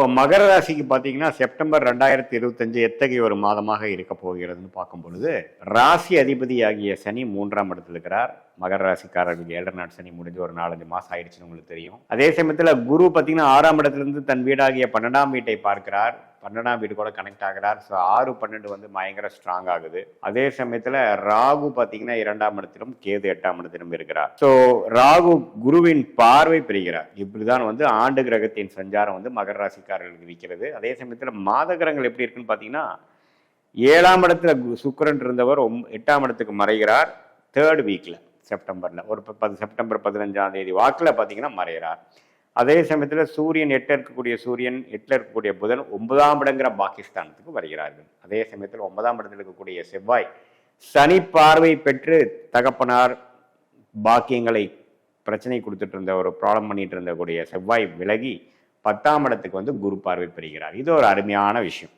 இப்போ மகர ராசிக்கு பார்த்தீங்கன்னா செப்டம்பர் ரெண்டாயிரத்தி இருபத்தஞ்சு எத்தகைய ஒரு மாதமாக இருக்க போகிறதுன்னு பார்க்கும் பொழுது ராசி அதிபதியாகிய சனி மூன்றாம் இடத்துல இருக்கிறார். மகர ராசிக்காரர்களுக்கு ஏழரை நாட் சனி முடிஞ்சு ஒரு நாலஞ்சு மாதம் ஆயிடுச்சுன்னு உங்களுக்கு தெரியும். அதே சமயத்தில் குரு பார்த்தீங்கன்னா ஆறாம் இடத்துலேருந்து தன் வீடாகிய பன்னெண்டாம் வீட்டை பார்க்கிறார். பன்னெண்டாம் வீடு கூட கனெக்ட் ஆகிறார். ஸோ ஆறு பன்னெண்டு வந்து பயங்கர ஸ்ட்ராங் ஆகுது. அதே சமயத்தில் ராகு பார்த்தீங்கன்னா இரண்டாம் இடத்திலும் கேது எட்டாம் இடத்திலும் இருக்கிறார். ஸோ ராகு குருவின் பார்வை பெறுகிறார். இப்படிதான் வந்து ஆண்டு கிரகத்தின் சஞ்சாரம் வந்து மகர ராசிக்காரர்களுக்கு இருக்கிறது. அதே சமயத்தில் மாத கிரகங்கள் எப்படி இருக்குன்னு பார்த்தீங்கன்னா ஏழாம் இடத்துல சுக்கரன் இருந்தவர் ஒம்- எட்டாம் இடத்துக்கு மறைகிறார். தேர்ட் வீக்கில் செப்டம்பரில் ஒரு ப- பது செப்டம்பர் பதினஞ்சாம் தேதி வாக்கில் பார்த்தீங்கன்னா மறைகிறார். அதே சமயத்தில் சூரியன் எட்டில் இருக்கக்கூடிய சூரியன் எட்டில் இருக்கக்கூடிய புதன் ஒன்பதாம் இடங்கிற பாகிஸ்தானத்துக்கு வருகிறார்கள். அதே சமயத்தில் ஒன்பதாம் இடத்தில் இருக்கக்கூடிய செவ்வாய் சனி பார்வை பெற்று தகப்பனார் பாக்கியங்களை பிரச்சனை கொடுத்துட்டு இருந்த ஒரு ப்ராப்ளம் பண்ணிட்டு இருந்தக்கூடிய செவ்வாய் விலகி பத்தாம் இடத்துக்கு வந்து குரு பார்வை பெறுகிறார். இது ஒரு அருமையான விஷயம்.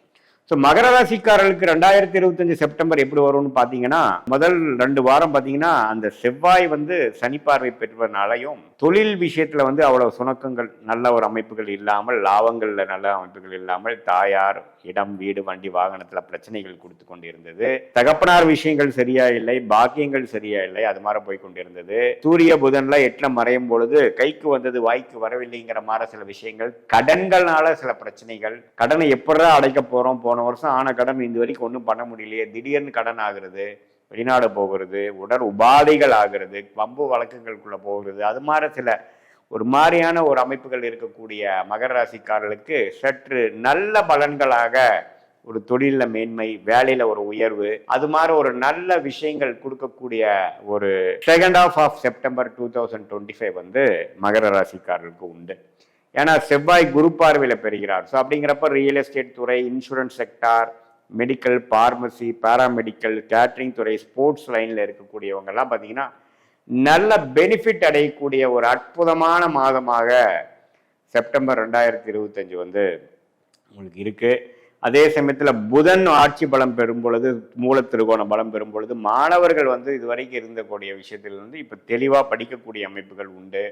ஸோ மகர ராசிக்காரர்களுக்கு ரெண்டாயிரத்தி இருபத்தஞ்சு செப்டம்பர் எப்படி வரும்னு பார்த்தீங்கன்னா முதல் ரெண்டு வாரம் பார்த்தீங்கன்னா அந்த செவ்வாய் வந்து சனி பார்வை பெற்றனாலையும் தொழில் விஷயத்தில் வந்து அவ்வளோ சுணக்கங்கள் நல்ல ஒரு அமைப்புகள் இல்லாமல் லாபங்களில் நல்ல அமைப்புகள் இல்லாமல் தாயார் இடம் வீடு வண்டி வாகனத்துல பிரச்சனைகள் கொடுத்து கொண்டிருந்தது. தகப்பனார் விஷயங்கள் சரியா இல்லை பாக்கியங்கள் சரியா இல்லை அது மாதிரி போய் கொண்டிருந்தது. சூரிய புதன்ல எட்டில் மறையும் பொழுது கைக்கு வந்தது வாய்க்கு வரவில்லைங்கிற மாதிரி சில விஷயங்கள் கடன்கள்னால சில பிரச்சனைகள் கடனை எப்படா அடைக்க போறோம் போன வருஷம் ஆன கடன் இந்த வரைக்கும் ஒன்றும் பண்ண முடியலையே திடீர்னு கடன் ஆகுறது வெளிநாடு போகிறது உடல் உபாதைகள் ஆகிறது வம்பு வழக்குகளுக்குள்ள போகிறது அது மாதிரி சில ஒரு மாதிரியான ஒரு அமைப்புகள் இருக்கக்கூடிய மகர ராசிக்காரர்களுக்கு சற்று நல்ல பலன்களாக ஒரு தொழிலில் மேன்மை வேலையில் ஒரு உயர்வு அது மாதிரி ஒரு நல்ல விஷயங்கள் கொடுக்கக்கூடிய ஒரு second of of September two thousand twenty five வந்து மகர ராசிக்காரர்களுக்கு உண்டு. ஏன்னா செவ்வாய் குரு பார்வையில் பெறுகிறார். ஸோ அப்படிங்கிறப்ப ரியல் எஸ்டேட் துறை insurance sector medical pharmacy paramedical catering துறை ஸ்போர்ட்ஸ் லைனில் இருக்கக்கூடியவங்கெல்லாம் பார்த்தீங்கன்னா நல்ல பெனிஃபிட் அடையக்கூடிய ஒரு அற்புதமான மாதமாக செப்டம்பர் ரெண்டாயிரத்தி இருபத்தஞ்சு வந்து உங்களுக்கு இருக்கு. அதே சமயத்தில் புதன் ஆட்சி பலம் பெறும் பொழுது மூல திருகோண பலம் பெறும் பொழுது மாணவர்கள் வந்து இதுவரைக்கும் இருந்தக்கூடிய விஷயத்திலிருந்து இப்போ தெளிவாக படிக்கக்கூடிய அமைப்புகள் உண்டு.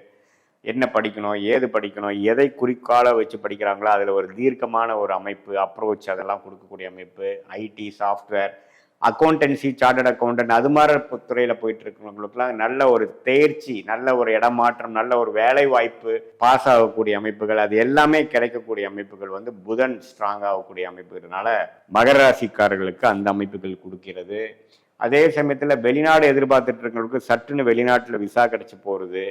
என்ன படிக்கணும் ஏது படிக்கணும் எதை குறிக்கால வச்சு படிக்கிறாங்களோ அதில் ஒரு தீர்க்கமான ஒரு அமைப்பு அப்ரோச் அதெல்லாம் கொடுக்கக்கூடிய அமைப்பு IT software accountancy chartered accountant அது மாதிரி துறையில் துறையில போயிட்டு இருக்கிறவங்களுக்குலாம் நல்ல ஒரு தேர்ச்சி நல்ல ஒரு இடமாற்றம் நல்ல ஒரு வேலை வாய்ப்பு பாஸ் ஆகக்கூடிய அமைப்புகள் அது எல்லாமே கிடைக்கக்கூடிய அமைப்புகள் வந்து புதன் ஸ்ட்ராங் ஆகக்கூடிய அமைப்புனால மகர ராசிக்காரர்களுக்கு அந்த அமைப்புகள் கொடுக்கிறது. அதே சமயத்தில் வெளிநாடு எதிர்பார்த்துட்டு இருக்கிறவங்களுக்கு சட்டுன்னு வெளிநாட்டில் விசா கிடச்சி போகிறது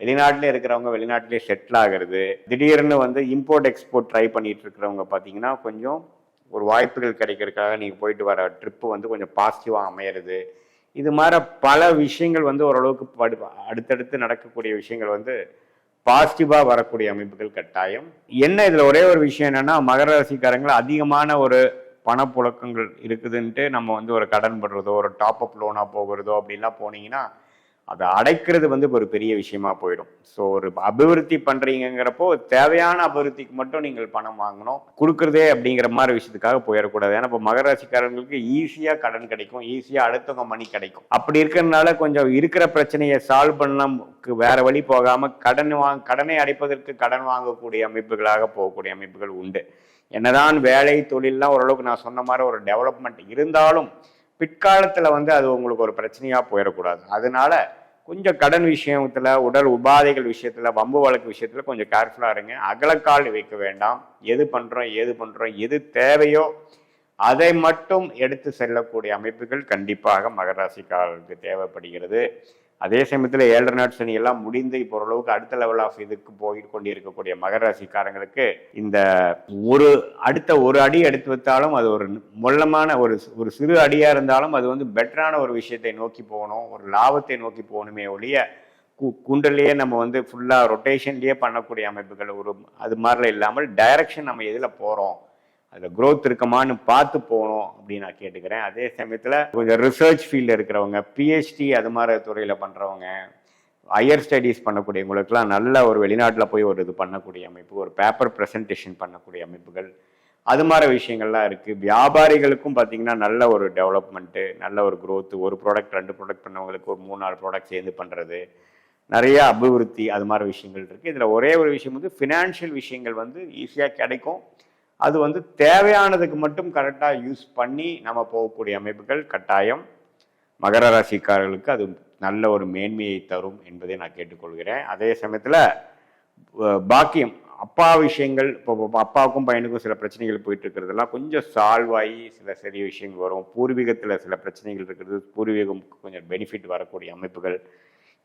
வெளிநாட்டில் இருக்கிறவங்க வெளிநாட்டிலே செட்டில் ஆகிறது. திடீர்னு வந்து இம்போர்ட் எக்ஸ்போர்ட் ட்ரை பண்ணிட்டு இருக்கிறவங்க பார்த்தீங்கன்னா கொஞ்சம் ஒரு வாய்ப்புகள் கிடைக்கிறதுக்காக நீங்கள் போயிட்டு வர ட்ரிப்பு வந்து கொஞ்சம் பாசிட்டிவாக அமையிறது. இது மாதிரி பல விஷயங்கள் வந்து ஓரளவுக்கு படு அடுத்தடுத்து நடக்கக்கூடிய விஷயங்கள் வந்து பாசிட்டிவாக வரக்கூடிய அமைப்புகள் கட்டாயம். என்ன இதில் ஒரே ஒரு விஷயம் என்னென்னா மகர ராசிக்காரங்கள் அதிகமான ஒரு பணப்புழக்கங்கள் இருக்குதுன்ட்டு நம்ம வந்து ஒரு கடன் படுறதோ ஒரு டாப் அப் லோனாக போகிறதோ அப்படின்லாம் போனீங்கன்னா அதை அடைக்கிறது வந்து ஒரு பெரிய விஷயமா போயிடும். ஸோ ஒரு அபிவிருத்தி பண்றீங்கிறப்போ தேவையான அபிவிருத்திக்கு மட்டும் நீங்கள் பணம் வாங்கணும். கொடுக்குறதே அப்படிங்கிற மாதிரி விஷயத்துக்காக போயிடக்கூடாது. ஏன்னா இப்போ மகர ராசிக்காரங்களுக்கு ஈஸியாக கடன் கிடைக்கும். ஈஸியாக அடுத்தவங்க மணி கிடைக்கும். அப்படி இருக்கிறதுனால கொஞ்சம் இருக்கிற பிரச்சனையை சால்வ் பண்ணலாம்க்கு வேற வழி போகாம கடன் வாங்க கடனை அடைப்பதற்கு கடன் வாங்கக்கூடிய அமைப்புகளாக போகக்கூடிய அமைப்புகள் உண்டு. என்னதான் வேலை தொழில்லாம் ஓரளவுக்கு நான் சொன்ன மாதிரி ஒரு டெவலப்மெண்ட் இருந்தாலும் பிற்காலத்தில் வந்து அது உங்களுக்கு ஒரு பிரச்சனையாக போயிடக்கூடாது. அதனால கொஞ்சம் கடன் விஷயத்தில் உடல் உபாதைகள் விஷயத்தில் வம்பு வழக்கு விஷயத்தில் கொஞ்சம் கேர்ஃபுல்லாக இருங்க. அகலக்கால் வைக்க வேண்டாம். எது பண்ணுறோம் ஏது பண்ணுறோம் எது தேவையோ அதை மட்டும் எடுத்து செல்லக்கூடிய அமைப்புகள் கண்டிப்பாக மகராசிக்காரர்களுக்கு தேவைப்படுகிறது. அதே சமயத்தில் ஏழரை நாட் சனி எல்லாம் முடிந்து இப்போ ஓரளவுக்கு அடுத்த லெவல் ஆஃப் இதுக்கு போய் கொண்டிருக்கக்கூடிய மகர ராசிக்காரங்களுக்கு இந்த ஒரு அடுத்த ஒரு அடி எடுத்து வைத்தாலும் அது ஒரு மொல்லமான ஒரு ஒரு சிறு அடியாக இருந்தாலும் அது வந்து பெட்டரான ஒரு விஷயத்தை நோக்கி போகணும் ஒரு லாபத்தை நோக்கி போகணுமே ஒழிய கு குண்டலையே நம்ம வந்து ஃபுல்லாக ரொட்டேஷன்லேயே பண்ணக்கூடிய அமைப்புகள் ஒரு அது மாதிரிலாம் இல்லாமல் டைரக்ஷன் நம்ம எதில் போகிறோம் அதில் க்ரோத் இருக்குமான்னு பார்த்து போகணும் அப்படின்னு நான் கேட்டுக்கிறேன். அதே சமயத்தில் கொஞ்சம் ரிசர்ச் ஃபீல்டில் இருக்கிறவங்க பிஹெச்டி அது மாதிரி துறையில் பண்ணுறவங்க ஹையர் ஸ்டடீஸ் பண்ணக்கூடியவங்களுக்குலாம் நல்ல ஒரு வெளிநாட்டில் போய் ஒரு இது பண்ணக்கூடிய அமைப்பு ஒரு பேப்பர் ப்ரெசன்டேஷன் பண்ணக்கூடிய அமைப்புகள். அது மாதிரி விஷயங்கள்லாம் இருக்குது வியாபாரிகளுக்கும் பார்த்தீங்கன்னா நல்ல ஒரு டெவலப்மெண்ட்டு நல்ல ஒரு க்ரோத்து ஒரு ப்ராடக்ட் ரெண்டு ப்ராடக்ட் பண்ணவங்களுக்கு ஒரு மூணு நாலு ப்ராடக்ட் சேர்ந்து பண்ணுறது நிறைய அபிவிருத்தி அது மாதிரி விஷயங்கள் இருக்குது இதில் ஒரே ஒரு விஷயம் வந்து ஃபினான்ஷியல் விஷயங்கள் வந்து ஈஸியாக கிடைக்கும். அது வந்து தேவையானதுக்கு மட்டும் கரெக்டாக யூஸ் பண்ணி நம்ம போகக்கூடிய அமைப்புகள் கட்டாயம். மகர ராசிக்காரர்களுக்கு அது நல்ல ஒரு மேன்மையை தரும் என்பதை நான் கேட்டுக்கொள்கிறேன். அதே சமயத்தில் பாக்கியம் அப்பா விஷயங்கள் இப்போ அப்பாவுக்கும் பையனுக்கும் சில பிரச்சனைகள் போயிட்டு இருக்கிறதெல்லாம் கொஞ்சம் சால்வ் ஆகி சில சரி விஷயங்கள் வரும். பூர்வீகத்தில் சில பிரச்சனைகள் இருக்கிறது. பூர்வீகம் கொஞ்சம் பெனிஃபிட் வரக்கூடிய அமைப்புகள்.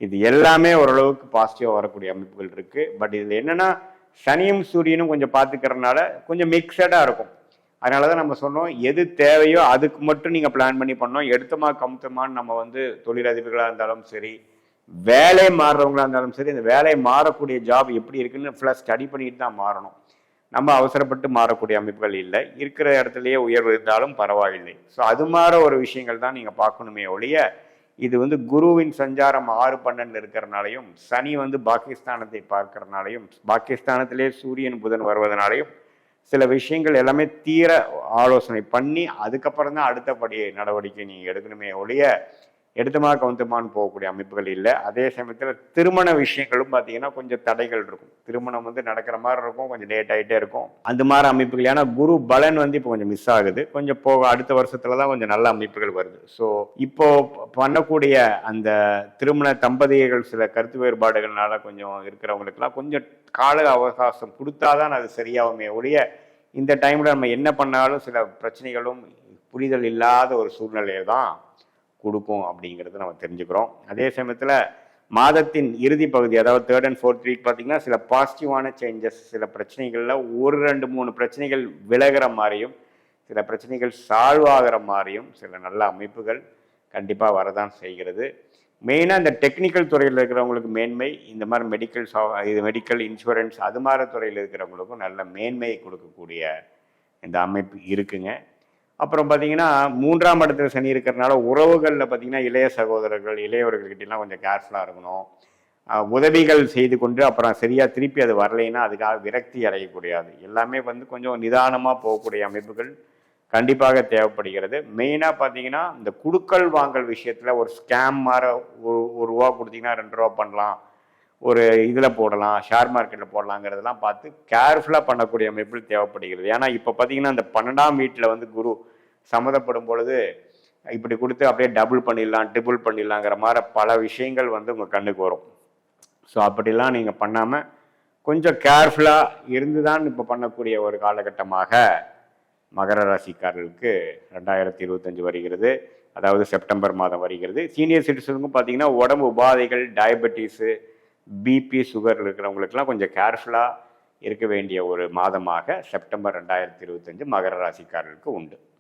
இது எல்லாமே ஓரளவுக்கு பாசிட்டிவாக வரக்கூடிய அமைப்புகள் இருக்குது பட் இதில் என்னென்னா சனியும் சூரியனும் கொஞ்சம் பார்த்துக்கிறதுனால கொஞ்சம் மிக்சடாக இருக்கும். அதனால தான் நம்ம சொன்னோம் எது தேவையோ அதுக்கு மட்டும் நீங்கள் பிளான் பண்ணி பண்ணோம். எடுத்தமா கமுத்தமான்னு நம்ம வந்து தொழிலதிபர்களாக இருந்தாலும் சரி வேலை மாறுறவங்களா இருந்தாலும் சரி இந்த வேலை மாறக்கூடிய ஜாப் எப்படி இருக்குன்னு ஃபுல்லாக ஸ்டடி பண்ணிட்டு தான் மாறணும். நம்ம அவசரப்பட்டு மாறக்கூடிய அமைப்புகள் இல்லை. இருக்கிற இடத்துலயே உயர்வு இருந்தாலும் பரவாயில்லை. ஸோ அது மாதிரி ஒரு விஷயங்கள் தான் நீங்கள் பார்க்கணுமே ஒழிய இது வந்து குருவின் சஞ்சாரம் ஆறு பன்னெண்டு இருக்கிறனாலையும் சனி வந்து பாகிஸ்தானத்தை பார்க்கறனாலையும் பாகிஸ்தானத்திலே சூரியன் புதன் வருவதனாலையும் சில விஷயங்கள் எல்லாமே தீர ஆலோசனை பண்ணி அதுக்கப்புறம் தான் அடுத்தபடி நடவடிக்கை நீங்கள் எடுக்கணுமே ஒழிய எடுத்தமா கவுந்தமான்னு போகக்கூடிய அமைப்புகள் இல்லை. அதே சமயத்தில் திருமண விஷயங்களும் பார்த்தீங்கன்னா கொஞ்சம் தடைகள் இருக்கும். திருமணம் வந்து நடக்கிற மாதிரி இருக்கும் கொஞ்சம் லேட் ஆகிட்டே இருக்கும். அந்த மாதிரி அமைப்புகள் ஏன்னா குரு பலன் வந்து இப்போ கொஞ்சம் மிஸ் ஆகுது. கொஞ்சம் போக அடுத்த வருஷத்துல தான் கொஞ்சம் நல்ல அமைப்புகள் வருது. ஸோ இப்போ பண்ணக்கூடிய அந்த திருமண தம்பதிகள் சில கருத்து வேறுபாடுகள்னால கொஞ்சம் இருக்கிறவங்களுக்குலாம் கொஞ்சம் கால அவகாசம் கொடுத்தாதான் அது சரியாகுமே ஒழிய இந்த டைமில் நம்ம என்ன பண்ணாலும் சில பிரச்சனைகளும் புரிதல் இல்லாத ஒரு சூழ்நிலையை தான் கொடுக்கும் அப்படிங்கிறது நம்ம தெரிஞ்சுக்கிறோம். அதே சமயத்தில் மாதத்தின் இறுதி பகுதி அதாவது தேர்ட் அண்ட் ஃபோர்த் வீக் பார்த்தீங்கன்னா சில பாசிட்டிவான சேஞ்சஸ் சில பிரச்சனைகளில் ஒரு ரெண்டு மூணு பிரச்சனைகள் விலகிற மாதிரியும் சில பிரச்சனைகள் சால்வ் ஆகிற மாதிரியும் சில நல்ல அமைப்புகள் கண்டிப்பாக வரதான் செய்கிறது. மெயினாக இந்த டெக்னிக்கல் துறையில் இருக்கிறவங்களுக்கு மேன்மை இந்த மாதிரி மெடிக்கல் சா இது மெடிக்கல் இன்சூரன்ஸ் அது மாதிரி துறையில் இருக்கிறவங்களுக்கும் நல்ல மேன்மையை கொடுக்கக்கூடிய இந்த அமைப்பு இருக்குங்க. அப்புறம் பார்த்தீங்கன்னா மூன்றாம் இடத்துல சனி இருக்கிறனால உறவுகளில் பார்த்தீங்கன்னா இளைய சகோதரர்கள் இளையவர்கள்கிட்டலாம் கொஞ்சம் கேர்ஃபுல்லாக இருக்கணும். உதவிகள் செய்து கொண்டு அப்புறம் சரியாக திருப்பி அது வரலைன்னா அதுக்காக விரக்தி அடையக்கூடாது. எல்லாமே வந்து கொஞ்சம் நிதானமாக போகக்கூடிய அமைப்புகள் கண்டிப்பாக தேவைப்படுகிறது. மெயினாக பார்த்தீங்கன்னா இந்த குடுக்கல் வாங்கல் விஷயத்தில் ஒரு ஸ்கேம் மாதிரி ஒரு ஒரு ரூபா கொடுத்தீங்கன்னா ரெண்டு ரூபா பண்ணலாம். ஒரு இதில் போடலாம் ஷேர் மார்க்கெட்டில் போடலாங்கிறதெல்லாம் பார்த்து கேர்ஃபுல்லாக பண்ணக்கூடிய அமைப்பில் தேவைப்படுகிறது. ஏன்னா இப்போ பார்த்தீங்கன்னா இந்த பன்னெண்டாம் வீட்டில் வந்து குரு சம்மதப்படும் பொழுது இப்படி கொடுத்து அப்படியே டபுள் பண்ணிடலாம் ட்ரிபிள் பண்ணிடலாங்கிற மாதிரி பல விஷயங்கள் வந்து உங்கள் கண்ணுக்கு வரும். ஸோ அப்படிலாம் நீங்கள் பண்ணாமல் கொஞ்சம் கேர்ஃபுல்லாக இருந்து தான் இப்போ பண்ணக்கூடிய ஒரு காலகட்டமாக மகர ராசிக்காரர்களுக்கு ரெண்டாயிரத்தி இருபத்தஞ்சு வருகிறது. அதாவது செப்டம்பர் மாதம் வருகிறது. சீனியர் சிட்டிசனுக்கும் பார்த்தீங்கன்னா உடம்பு உபாதைகள் டயபெட்டிஸு பிபி சுகர் இருக்கிறவங்களுக்குலாம் கொஞ்சம் கேர்ஃபுல்லாக இருக்க வேண்டிய ஒரு மாதமாக செப்டம்பர் ரெண்டாயிரத்தி இருபத்தஞ்சு மகர ராசிக்காரர்களுக்கு உண்டு.